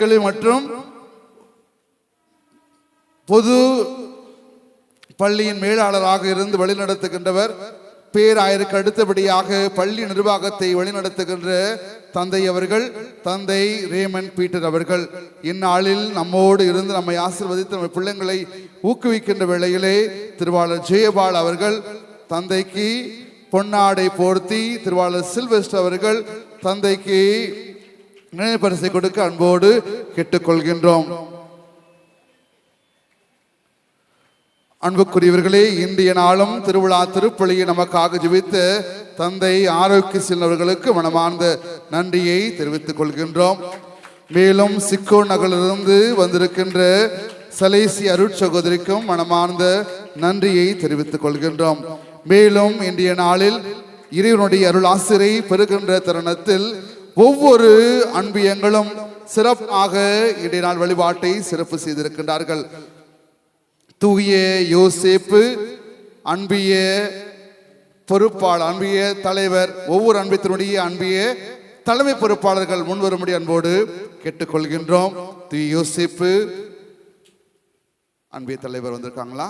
கலைக்கல்வி மற்றும் பொது பள்ளியின் மேலாளராக இருந்து வழிநடத்துகின்றவர். பேராயருக்கு அடுத்தபடியாக பள்ளி நிர்வாகத்தை வழிநடத்துகின்ற தந்தை அவர்கள் தந்தை ரேமன் பீட்டர் அவர்கள். இந்நாளில் நம்மோடு இருந்து நம்மை ஆசீர்வதித்து நம்ம பிள்ளைங்களை ஊக்குவிக்கின்ற வேளையிலே திருவாளர் ஜெயபால் அவர்கள் தந்தைக்கு பொன்னாடை போர்த்தி திருவாளர் சில்வெஸ்ட் அவர்கள் தந்தைக்கு நினைவு பரிசை கொடுக்க அன்போடு கேட்டுக்கொள்கின்றோம். அன்புக்குரியவர்களே இன்றைய நாளும் திருவிழா திருப்பலியை நமக்காக ஜெபித்த தந்தை ஆரோக்கிய செல்வர்களுக்கு மனமார்ந்த நன்றியை தெரிவித்துக் கொள்கின்றோம். மேலும் சிக்கோ நகரிலிருந்து வந்திருக்கின்ற சலேசி அருட்சகோதரிக்கும் மனமார்ந்த நன்றியை தெரிவித்துக் கொள்கின்றோம். மேலும் இன்றைய நாளில் இறைவனுடைய அருள் ஆசிரியை பெறுகின்ற தருணத்தில் ஒவ்வொரு அன்பியங்களும் சிறப்பாக இடைநாள் வழிபாட்டை சிறப்பு செய்திருக்கின்றார்கள். தூய யோசேப்பு அன்பிய பொறுப்பாளர் அன்பிய தலைவர் ஒவ்வொரு அன்பியத்தினுடைய அன்பிய தலைமை பொறுப்பாளர்கள் முன்வரும்படி அன்போடு கேட்டுக்கொள்கின்றோம். தூய யோசேப்பு அன்பிய தலைவர் வந்திருக்காங்களா?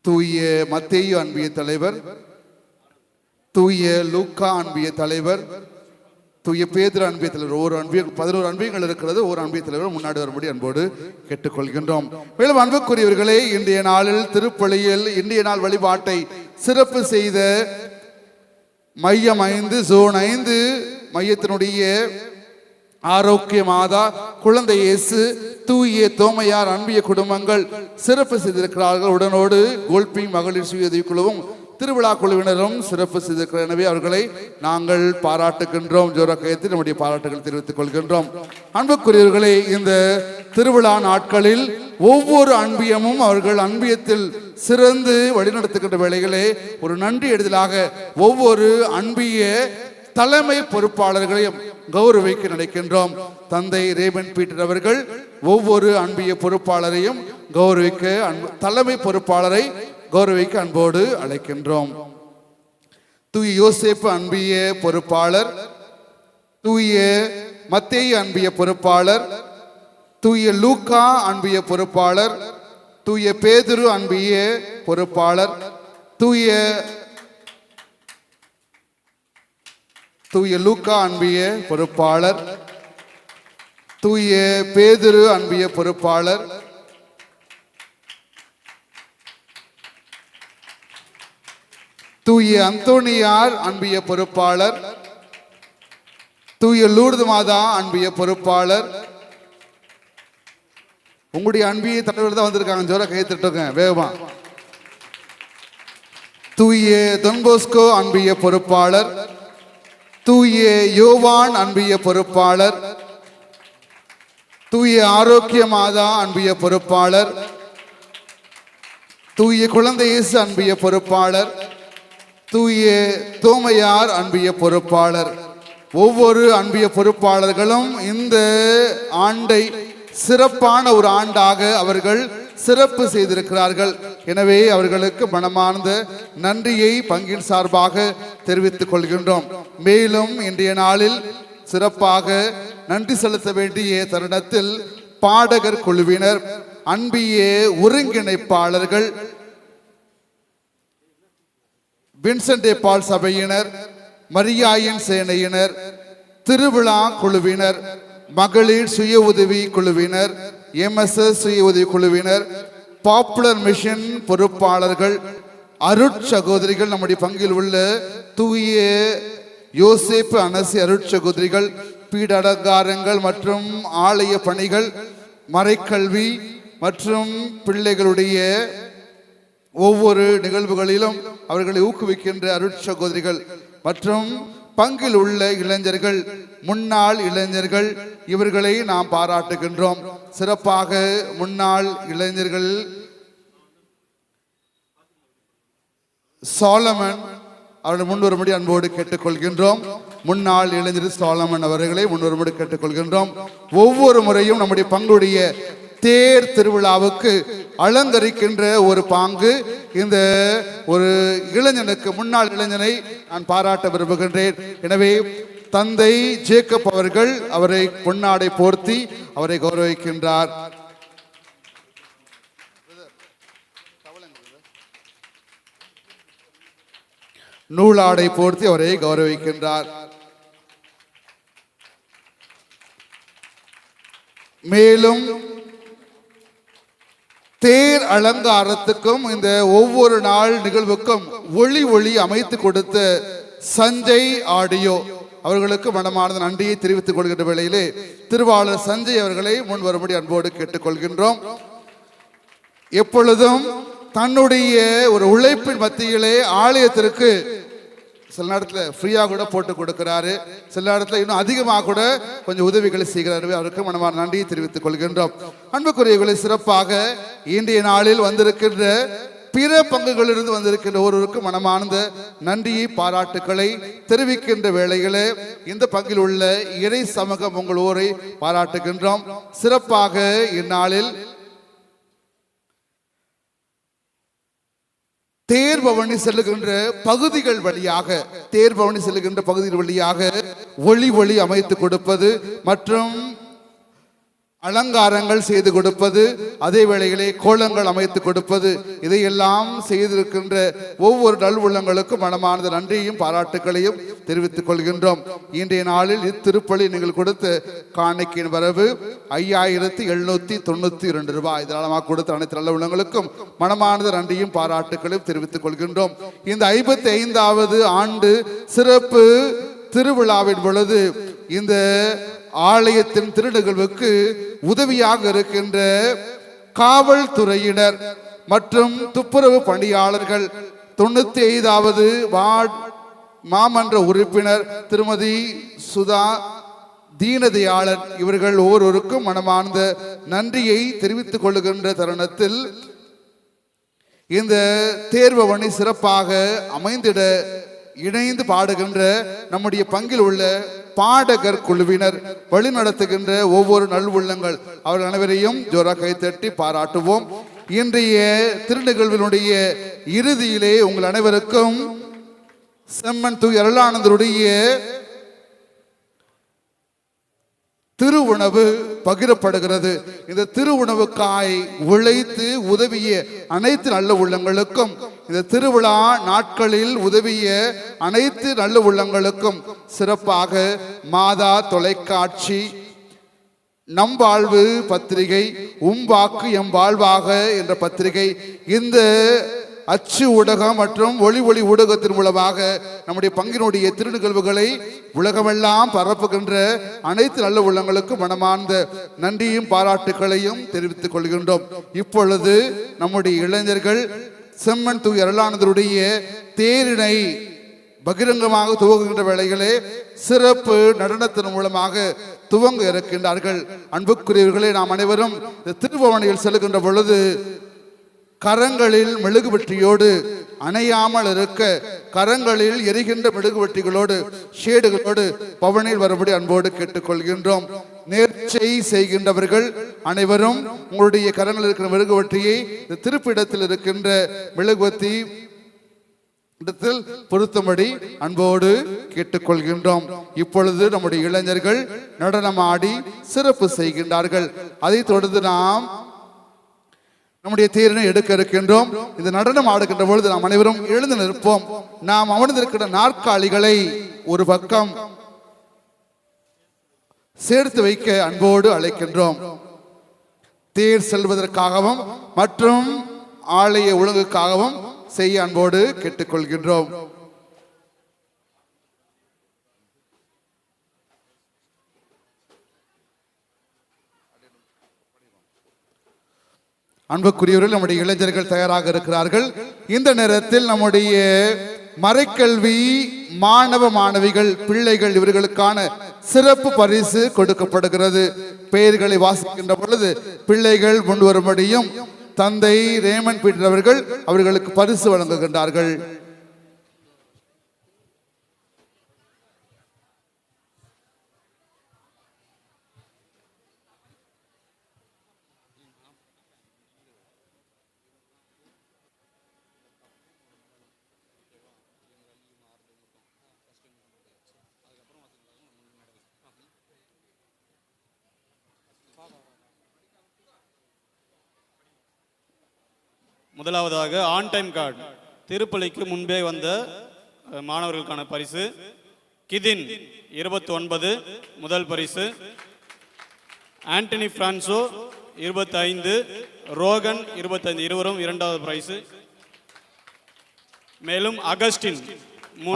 தூய மத்தேயு அன்பிய தலைவர் தூய லூக்கா அன்பிய தலைவர் தூய பேதுரு அன்பிய தலைவர் ஒரு அன்பிய பதினோரு அன்பியங்கள் இருக்கிறது ஒரு அன்பிய தலைவர் முன்னாடி வரும்படி அன்போடு கேட்டுக்கொள்கின்றோம். மேலும் அன்புக்குரியவர்களே இன்றைய நாளில் திருப்பள்ளியில் இன்றைய நாள் வழிபாட்டை சிறப்பு செய்த மையம் ஐந்து ஜோன் ஐந்து மையத்தினுடைய ஆரோக்கிய மாதா குழந்தை இயேசு தூய தோமையார் அன்பிய குடும்பங்கள் சிறப்பு செய்திருக்கிறார்கள். உடனோடு கோல்பி மகளிர் சுய குழுவும் திருவிழா குழுவினரும் சிறப்பு செய்திருக்கிறார் எனவே அவர்களை நாங்கள் பாராட்டுகின்றோம். ஜோரக்கயத்தில் நம்முடைய பாராட்டுகள் தெரிவித்துக் கொள்கின்றோம். அன்புக்குரியவர்களே இந்த திருவிழா நாட்களில் ஒவ்வொரு அன்பியமும் அவர்கள் அன்பியத்தில் சிறந்து வழிநடத்துகின்ற வேளைகளே ஒரு நன்றி எடுதலாக ஒவ்வொரு அன்பிய தலைமை பொறுப்பாளர்களையும் கௌரவிக்க நினைக்கின்றோம். தந்தை ரேமன் பீட்டர் அவர்கள் ஒவ்வொரு அன்பிய பொறுப்பாளரையும் கௌரவிக்க அன்பு தலைமை பொறுப்பாளரை கௌரவிக்கு அன்போடு அழைக்கின்றோம். தூய யோசேப்பு அன்பிய பொறுப்பாளர் தூய மத்தேய அன்பிய பொறுப்பாளர் தூய லூக்கா அன்பிய பொறுப்பாளர் தூய பேதுரு அன்பிய பொறுப்பாளர் தூய தூய லூக்கா அன்பிய பொறுப்பாளர் தூய பேதுரு அன்பிய பொறுப்பாளர் தூய அந்தோணியார் அன்பிய பொறுப்பாளர். தூய லூர்து மாதா அன்பிய பொறுப்பாளர். உங்களுடைய அன்பிய தலைவர் தான் வந்திருக்காங்க. ஜோர கை தட்டுங்க வேகமா. தூய தொன்போஸ்கோ அன்பிய பொறுப்பாளர். தூய யோவான் அன்பிய பொறுப்பாளர். தூய ஆரோக்கிய மாதா அன்பிய பொறுப்பாளர். தூய குழந்தை இயேசு அன்பிய பொறுப்பாளர். தூய தூமையார் அன்பிய பொறுப்பாளர். ஒவ்வொரு அன்பிய பொறுப்பாளர்களும் இந்த ஆண்டை சிறப்பான ஒரு ஆண்டாக அவர்கள் சிறப்பு செய்திருக்கிறார்கள். எனவே அவர்களுக்கு மனமார்ந்த நன்றியை பங்கின் சார்பாக தெரிவித்துக் கொள்கின்றோம். மேலும் இன்றைய நாளில் சிறப்பாக நன்றி செலுத்த வேண்டிய தருணத்தில் பாடகர் குழுவினர் அன்பிய ஒருங்கிணைப்பாளர்கள் வின்சென்டே பால் சபையினர் மரியாயின் சேனையினர் திருவிழா குழுவினர் மகளிர் சுய உதவி குழுவினர் எம்எஸ்எஸ் சுய உதவி குழுவினர் பாப்புலர் மிஷன் பொறுப்பாளர்கள் அருட்சகோதரிகள் நம்முடைய பங்கில் உள்ள தூய யோசேப்பு அனசி அருட்சகோதரிகள் பீடடங்காரங்கள் மற்றும் ஆலய பணிகள் மறைக்கல்வி மற்றும் பிள்ளைகளுடைய ஒவ்வொரு நிகழ்வுகளிலும் அவர்களை ஊக்குவிக்கின்ற அருட்சகோதரிகள் மற்றும் பங்கில் உள்ள இளைஞர்கள் முன்னாள் இளைஞர்கள் இவர்களை நாம் பாராட்டுகின்றோம். சிறப்பாக முன்னாள் இளைஞர்கள் சோலமன் அவர்கள் முன்வரும்படி அன்போடு கேட்டுக்கொள்கின்றோம். முன்னாள் இளைஞர் சோலமன் அவர்களை முன்வரும்படி கேட்டுக்கொள்கின்றோம். ஒவ்வொரு முறையும் நம்முடைய பங்குடைய தேர் திருவிழாவுக்கு அலங்கரிக்கின்ற ஒரு பாங்கு. இந்த ஒரு இளைஞனுக்கு முன்னாள் இளைஞனை நான் பாராட்ட விரும்புகின்றேன். எனவே தந்தை ஜேக்கப் அவர்கள் அவரை பொன்னாடை போர்த்தி அவரை கௌரவிக்கின்றார். நூலாடை போர்த்தி அவரை கௌரவிக்கின்றார். மேலும் தேர் அலங்காரத்துக்கும் இந்த ஒவ்வொரு நாள் நிகழ்வுக்கும் ஒளி ஒளி அமைத்து கொடுத்த சஞ்சய் ஆடியோ. அவர்களுக்கு மனமார்ந்த நன்றியை தெரிவித்துக் கொள்கின்ற வேளையிலே திருவாளர் சஞ்சய் அவர்களை முன் வரும்படி அன்போடு கேட்டுக்கொள்கின்றோம். எப்பொழுதும் தன்னுடைய ஒரு உழைப்பின் மத்தியிலே ஆலயத்திற்கு சில நேரத்தில் ஃப்ரீயாக கூட போட்டு கொடுக்கிறாரு. சில நேரத்தில் இன்னும் அதிகமாக கூட கொஞ்சம் உதவிகளை செய்கிறாரு. அவருக்கு மனமான நன்றியை தெரிவித்துக் கொள்கின்றோம். அன்புக்குரியவர்களை சிறப்பாக இன்றைய நாளில் வந்திருக்கின்ற பிற பங்குகளிலிருந்து வந்திருக்கின்ற ஒருவருக்கு மனமார்ந்த நன்றியை பாராட்டுக்களை தெரிவிக்கின்ற வேளைகளே இந்த பங்கில் உள்ள இறை சமூகம் உங்கள் ஊரை பாராட்டுகின்றோம். சிறப்பாக இந்நாளில் தேர்பவனி செல்லுகின்ற பகுதிகள் வழியாக தேர்பவனி செல்லுகின்ற பகுதிகள் வழியாக ஒளி ஒளி அமைத்து கொடுப்பது மற்றும் அலங்காரங்கள் செய்து கொடுப்பது அதே வேளையிலே கோலங்கள் அமைத்து கொடுப்பது இதையெல்லாம் செய்திருக்கின்ற ஒவ்வொரு நல்வுள்ளங்களுக்கும் மனமானது நன்றியும் பாராட்டுக்களையும் தெரிவித்துக் கொள்கின்றோம். இன்றைய நாளில் இத்திருப்பலி நீங்கள் கொடுத்த காணிக்கையின் வரவு ஐயாயிரத்தி எழுநூத்தி தொண்ணூத்தி இரண்டு ரூபாய். தாராளமாக கொடுத்த அனைத்து நல்ல உள்ளங்களுக்கும் மனமானது நன்றியும் பாராட்டுகளையும் தெரிவித்துக் கொள்கின்றோம். இந்த ஐம்பத்தி ஐந்தாவது ஆண்டு சிறப்பு திருவிழாவின் பொழுது இந்த ஆலயத்தின் திருநிகழ்வுக்கு உதவியாக இருக்கின்ற காவல்துறையினர் மற்றும் துப்புரவு பணியாளர்கள். தொண்ணூத்தி ஐந்தாவது வார்டு மாமன்ற உறுப்பினர் திருமதி சுதா தீனதையாளன். இவர்கள் ஒவ்வொருவருக்கும் மனமார்ந்த நன்றியை தெரிவித்துக் கொள்ளுகின்ற தருணத்தில் இந்த தேர்வணி சிறப்பாக அமைந்திட இணைந்து பாடுகின்ற நம்முடைய பங்கில் உள்ள பாடகர் குழுவினர் வழிநடத்துகின்ற ஒவ்வொரு நல்வுள்ளங்கள் அவர்கள் அனைவரையும் ஜோரா கைத்தட்டி பாராட்டுவோம். இன்றைய திருநிகழ்வினுடைய இறுதியிலே உங்கள் அனைவருக்கும் செம்மன் தூய் அருளானந்தருடைய திருவுணவு பகிரப்படுகிறது. இந்த திருவுணவுக்காய் உழைத்து உதவிய அனைத்து நல்ல உள்ளங்களுக்கும் இந்த திருவிழா நாட்களில் உதவிய அனைத்து நல்ல உள்ளங்களுக்கும் சிறப்பாக மாதா தொலைக்காட்சி நம் வாழ்வு பத்திரிகை உம் வாக்கு எம் வாழ்வாக என்ற பத்திரிகை இந்த அச்சு ஊடகம் மற்றும் ஒளி ஒளி ஊடகத்தின் மூலமாக நம்முடைய பங்கினுடைய திருநிகழ்வுகளை உலகமெல்லாம் பரப்புகின்ற அனைத்து நல்ல உள்ளங்களுக்கும் மனமார்ந்த நன்றியும் பாராட்டுகளையும் தெரிவித்துக் கொள்கின்றோம். இப்பொழுது நம்முடைய இளைஞர்கள் செம்மன் தூய் அருளானதருடைய தேரினை பகிரங்கமாக துவங்குகின்ற வேளைகளே சிறப்பு நடனத்தின் மூலமாக துவங்க இருக்கின்றார்கள். அன்புக்குரியவர்களே நாம் அனைவரும் இந்த செல்கின்ற பொழுது கரங்களில் மெழுகுவட்டியோடு அணையாமல் இருக்க கரங்களில் எரிகின்ற மெழுகுவட்டிகளோடு ஷேடுகளோடு பவனில் வரும்படி அன்போடு கேட்டுக்கொள்கின்றோம். நேர்ச்சை செய்கின்றவர்கள் அனைவரும் உங்களுடைய கரங்களில் இருக்கிற மெழுகுவட்டியை இந்த திருப்பிடத்தில் இருக்கின்ற மெழுகுவத்தி இடத்தில் பொருத்தும்படி அன்போடு கேட்டுக்கொள்கின்றோம். இப்பொழுது நம்முடைய இளைஞர்கள் நடனமாடி சிறப்பு செய்கின்றார்கள். அதைத் தொடர்ந்து நாம் நம்முடைய தேரினை எடுக்க இருக்கின்றோம். இந்த நடனம் ஆடுகின்ற பொழுது நாம் அனைவரும் எழுந்து நிற்போம். நாம் அமர்ந்திருக்கிற நாற்காலிகளை ஒரு பக்கம் சேர்த்து வைக்க அன்போடு அழைக்கின்றோம். தேர் செல்வதற்காகவும் மற்றும் ஆலய உலகுக்காகவும் செய்ய அன்போடு கேட்டுக்கொள்கின்றோம். அன்புக்குரியவர்கள் நம்முடைய இளைஞர்கள் தயாராக இருக்கிறார்கள். இந்த நேரத்தில் நம்முடைய மறைக்கல்வி மாணவ மாணவிகள் பிள்ளைகள் இவர்களுக்கான சிறப்பு பரிசு கொடுக்கப்படுகிறது. பெயர்களை வாசிக்கின்ற பொழுது பிள்ளைகள் முன்வரும்படியும் தந்தை ரேமன் பீட்டர் அவர்கள் அவர்களுக்கு பரிசு வழங்குகின்றார்கள். முதலாவதாக ஆன் டைம் கார்டு திருப்பலிக்கு முன்பே வந்த மாணவர்களுக்கான பரிசு. கிதின் இருபத்தி ஒன்பது முதல் பரிசு. ஆண்டனி பிரான்சோ இருபத்தி ஐந்து ரோகன் இருபத்தைந்து இருவரும் இரண்டாவது பரிசு. மேலும் அகஸ்டின்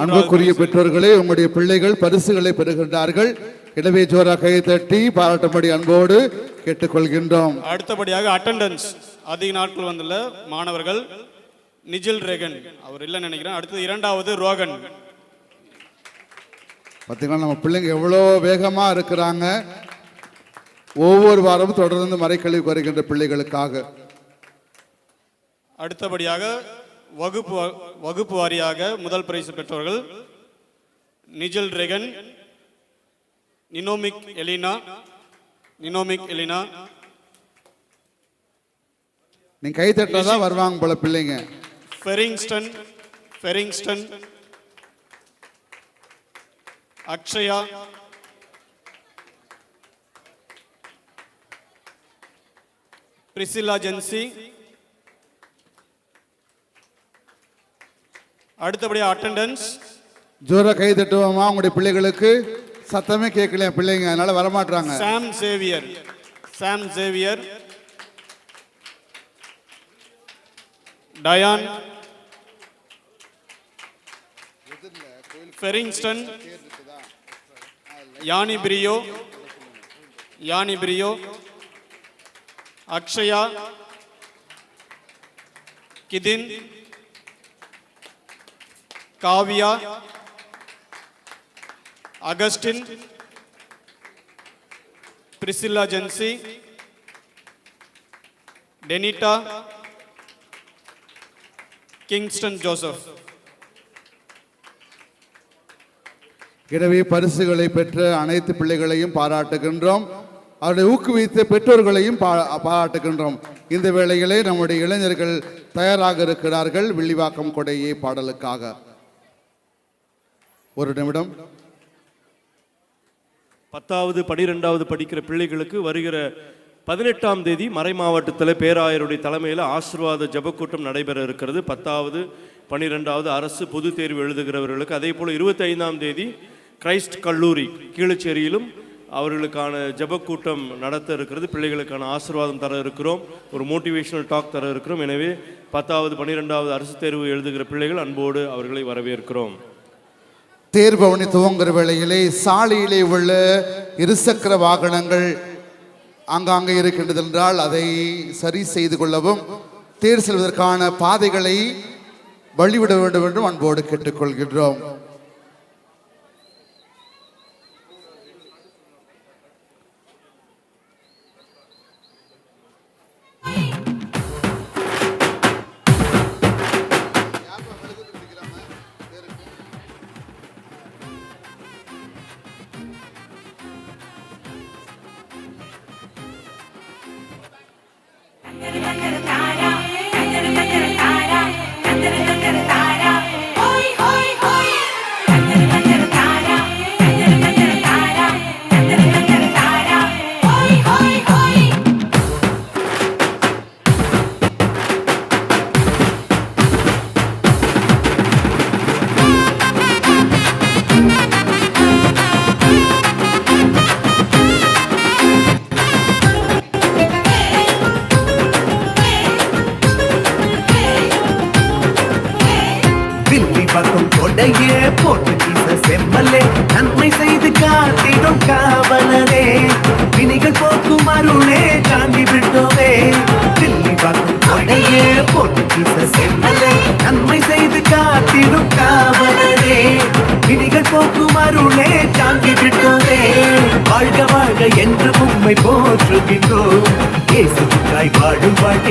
அன்புக்குரிய பெற்றோர்களே உங்களுடைய பிள்ளைகள் பரிசுகளை பெறுகின்றார்கள். எனவே ஜோரா கை தட்டி பாராட்டும்படி அன்போடு கேட்டுக்கொள்கின்றோம். அடுத்தபடியாக அட்டெண்டன்ஸ் அதிக நாட்கள் வந்துள்ள மாணவர்கள் நிஜில் ரேகன் அவர் இல்லைன்னு நினைக்கிறேன். அடுத்தது இரண்டாவது ரோகன். பார்த்தீங்கன்னா நம்ம பிள்ளைங்க எவ்வளோ வேகமாக இருக்கிறாங்க. ஒவ்வொரு வாரமும் தொடர்ந்து மறைக்கழிவு வருகின்ற பிள்ளைகளுக்காக. அடுத்தபடியாக வகுப்பு வகுப்பு வாரியாக முதல் பரிசு பெற்றவர்கள் நிஜில் ரெகன் நினோமிக் எலினா நினோமிக் எலினா நீங்க கை தட்டினா தான் வருவாங்க போல பிள்ளைங்க. Feringston Feringston Akshaya Priscilla Jency அடுத்தபடியாக அட்டெண்டன்ஸ் ஜோரா கை தட்டுவோமா உங்களுடைய பிள்ளைகளுக்கு? சத்தமே கேட்கலையா பிள்ளைங்க? அதனால வரமாட்டாங்க Sam Xavier Sam Xavier டயான் ஃபெரிங்ஸ்டன் Yani Priyo Yani Priyo Akshaya Kithin Kavya Augustine Priscilla Jency டெனிட்டா Kingston Joseph எனவே பரிசுகளை பெற்ற அனைத்து பிள்ளைகளையும் பாராட்டுகின்றோம். அவர்களை ஊக்குவித்த பெற்றோர்களையும் பா- பாராட்டுகின்றோம். இந்த வேளையிலே நம்முடைய இளைஞர்கள் தயாராக இருக்கிறார்கள். வில்லிவாக்கம் கொடையே பாடலுக்காக. ஒரு நிமிடம். பத்தாவது பனிரெண்டாவது படிக்கிற பிள்ளைகளுக்கு வருகிற பதினெட்டாம் தேதி மறை மாவட்டத்தில் பேராயருடைய தலைமையில் ஆசீர்வாத ஜெபக்கூட்டம் நடைபெற இருக்கிறது. பத்தாவது பன்னிரெண்டாவது அரசு பொது தேர்வு எழுதுகிறவர்களுக்கு. அதே போல் இருபத்தைந்தாம் தேதி கிரைஸ்ட் கல்லூரி கீழச்சேரியிலும் அவர்களுக்கான ஜெபக்கூட்டம் நடத்த இருக்கிறது. பிள்ளைகளுக்கான ஆசீர்வாதம் தர இருக்கிறோம். ஒரு மோட்டிவேஷனல் டாக் தர இருக்கிறோம். எனவே பத்தாவது பன்னிரெண்டாவது அரசு தேர்வு எழுதுகிற பிள்ளைகள் அன்போடு அவர்களை வரவேற்கிறோம். தேர்பவனி துவங்குற வேளையிலே சாலையிலே உள்ள இருசக்கர வாகனங்கள் ஆங்காங்கே இருக்கின்றது என்றால் அதை சரி செய்து கொள்ளவும் தேர் செல்வதற்கான பாதைகளை வழிவிட வேண்டும் என்றும் அன்போடு கேட்டுக்கொள்கின்றோம்.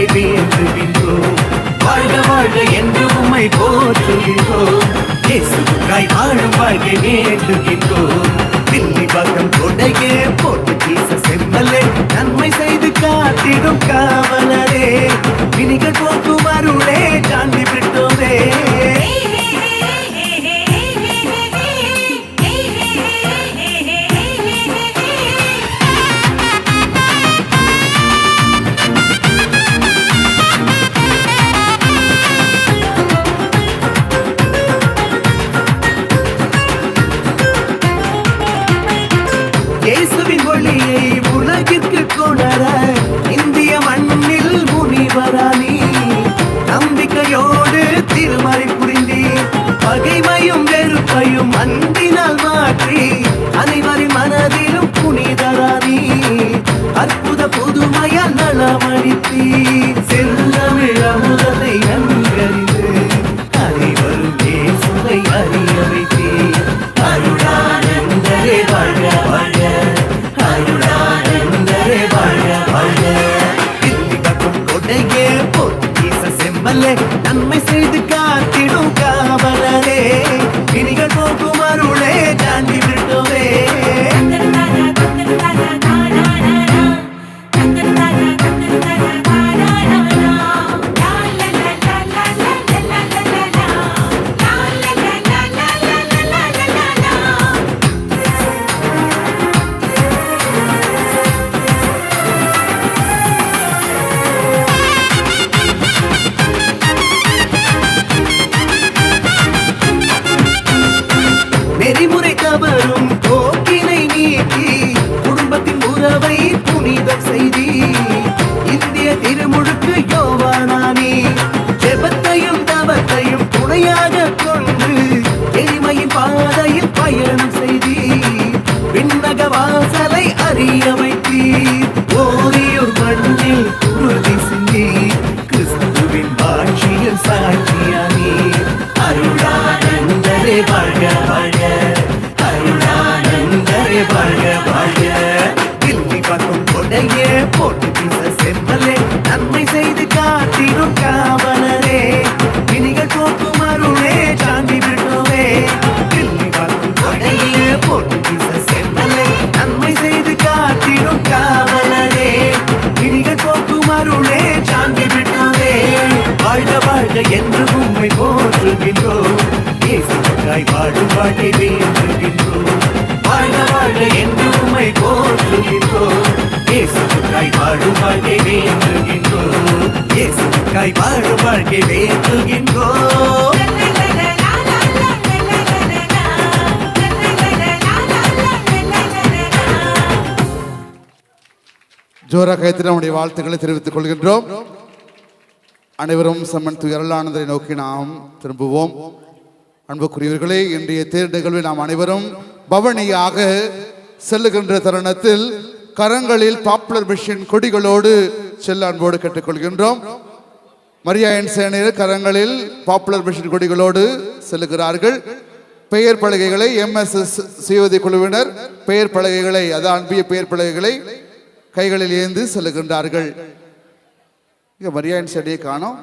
baby. பக்கம் ஜோரா கைத்தில் நம்முடைய வாழ்த்துக்களை தெரிவித்துக் கொள்கின்றோம் அனைவரும் சம்மன் துயரலானதை நோக்கி நாம் திரும்புவோம் அன்புக்குரியவர்களே இன்றைய தேர் நிகழ்வில் நாம் அனைவரும் பவனியாக செல்லுகின்ற தருணத்தில் கரங்களில் பாப்புலர் மிஷின் கொடிகளோடு செல்ல அன்போடு கேட்டுக்கொள்கின்றோம் மரியாயன் சேனையர் கரங்களில் பாப்புலர் மிஷின் கொடிகளோடு செல்லுகிறார்கள் பெயர் பலகைகளை எம்எஸ்எஸ் சுயவதி குழுவினர் பெயர் பலகைகளை அதான் அன்பிய பெயர் பலகைகளை கைகளில் ஏந்து செல்லுகின்றார்கள். இங்க மரியாயின் செடியை காணோம்.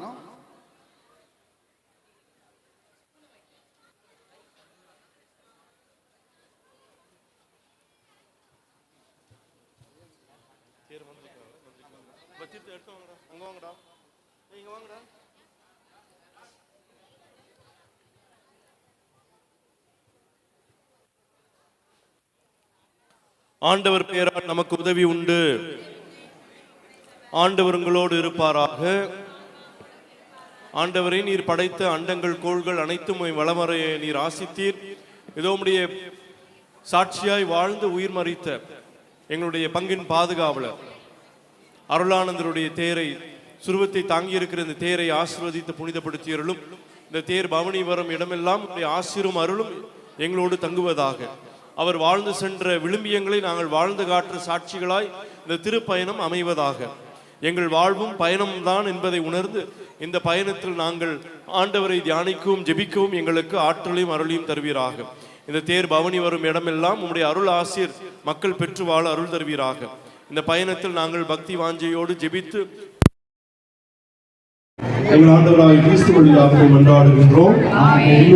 ஆண்டவர் பெயரால் நமக்கு உதவி உண்டு. ஆண்டவர் உங்களோடு இருப்பாராக. ஆண்டவரை நீர் படைத்த அண்டங்கள் கோள்கள் அனைத்தும் வளமறைய நீர் ஆசித்தீர். இதோ உடைய சாட்சியாய் வாழ்ந்து உயிர் மறித்த எங்களுடைய பங்கின் பாதுகாவலர். அருளானந்தருடைய தேரை சுருவத்தை தாங்கியிருக்கிற இந்த தேரை ஆசீர்வதித்து புனிதப்படுத்தியருளும் இந்த தேர் பவனி வரும் இடமெல்லாம் உடைய ஆசிரும் அருளும் எங்களோடு தங்குவதாக. அவர் வாழ்ந்து சென்ற விளிம்பியங்களை நாங்கள் வாழ்ந்து காற்று சாட்சிகளாய் இந்த திருப்பயணம் அமைவதாக. எங்கள் வாழ்வும் பயணம்தான் என்பதை உணர்ந்து இந்த பயணத்தில் நாங்கள் ஆண்டவரை தியானிக்கவும் ஜெபிக்கவும் எங்களுக்கு ஆற்றலையும் அருளையும் தருவீராக. இந்த தேர் பவனி வரும் இடமெல்லாம் உம்முடைய அருள் ஆசிர் மக்கள் பெற்று வாழ அருள் தருவீராக. இந்த பயணத்தில் நாங்கள் பக்தி வாஞ்சையோடு ஜெபித்து எங்கள் ஆண்டவராய் கிறிஸ்து வழியாக மன்றாடுகின்றோம்.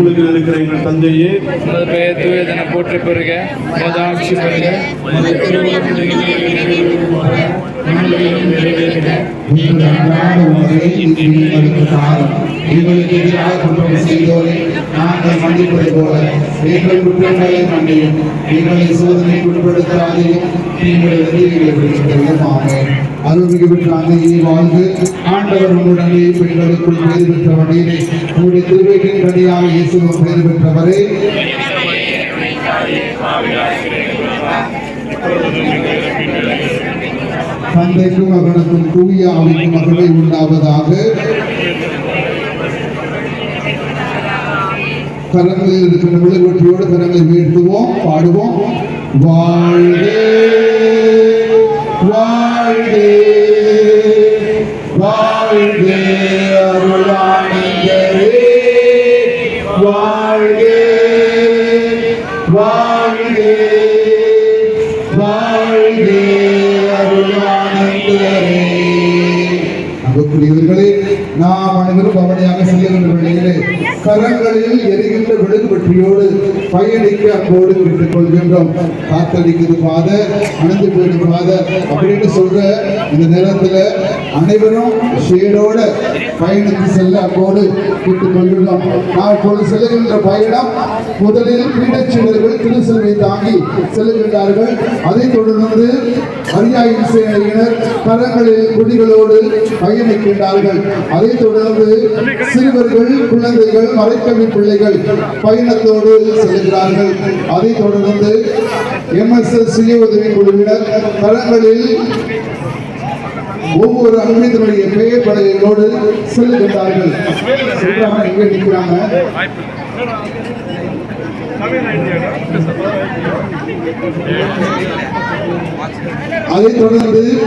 உலகில் இருக்கிற எங்கள் தந்தையே. பெயர் தூயதென போற்றி பெறுக. ஆட்சி பெறுக. எங்களுக்கு எதிராக குற்றம் செய்தோரை நாங்கள் மன்னிப்பது போல எங்கள் குற்றங்களை மன்னியும். எங்களை சோதனை உட்படுத்தாதையும் நீங்கள் எதிரிகளை அருள்மிகு பெற்ற அன்னையை வாழ்ந்து ஆண்டவர் உடனே பெண்களுக்குள் பேறு பெற்ற வழியிலே உங்களுடைய திருவேட்டின் கடியாக இயேசுவும் பேறு பெற்றவரே. தந்தைக்கும் மகனுக்கும் தூய ஆவிக்கும் மகளை உண்டாவதாக. கரங்களில் இருக்கின்ற விழுவற்றியோடு கரங்களை வீழ்த்துவோம் பாடுவோம். வா அன்போடு விட்டுக் கொள்கின்றோம் காத்தடிக்குது பாத அணைந்து போயிடும் பாத அப்படின்னு சொல்ற இந்த நேரத்துல அனைவரும் ஷேடோட பயணத்து செல்ல அன்போடு விட்டுக் கொள்கின்றோம் நான் இப்பொழுது செல்லுகின்ற பயணம் முதலில் பீடச்சீடர்கள் திருச்செல்வை தாங்கி செல்லுகின்றார்கள். அதைத் தொடர்ந்து மரியாயின் சேனையினர் கரங்களில் குடிகளோடு பயணிக்கின்றார்கள். அதைத் தொடர்ந்து சிறுவர்கள் குழந்தைகள் மறைக்கவி பிள்ளைகள் பயணத்தோடு செல்கிறார்கள். அதைத் தொடர்ந்து எம்எஸ்எஸ் சுய உதவி குழுவினர் கரங்களில் ஒவ்வொரு அன்பினுடைய பெயர் படையோடு செல்லுகின்றார்கள். சொல்றாங்க நிற்கிறாங்க. அதைத் தொடர்ந்து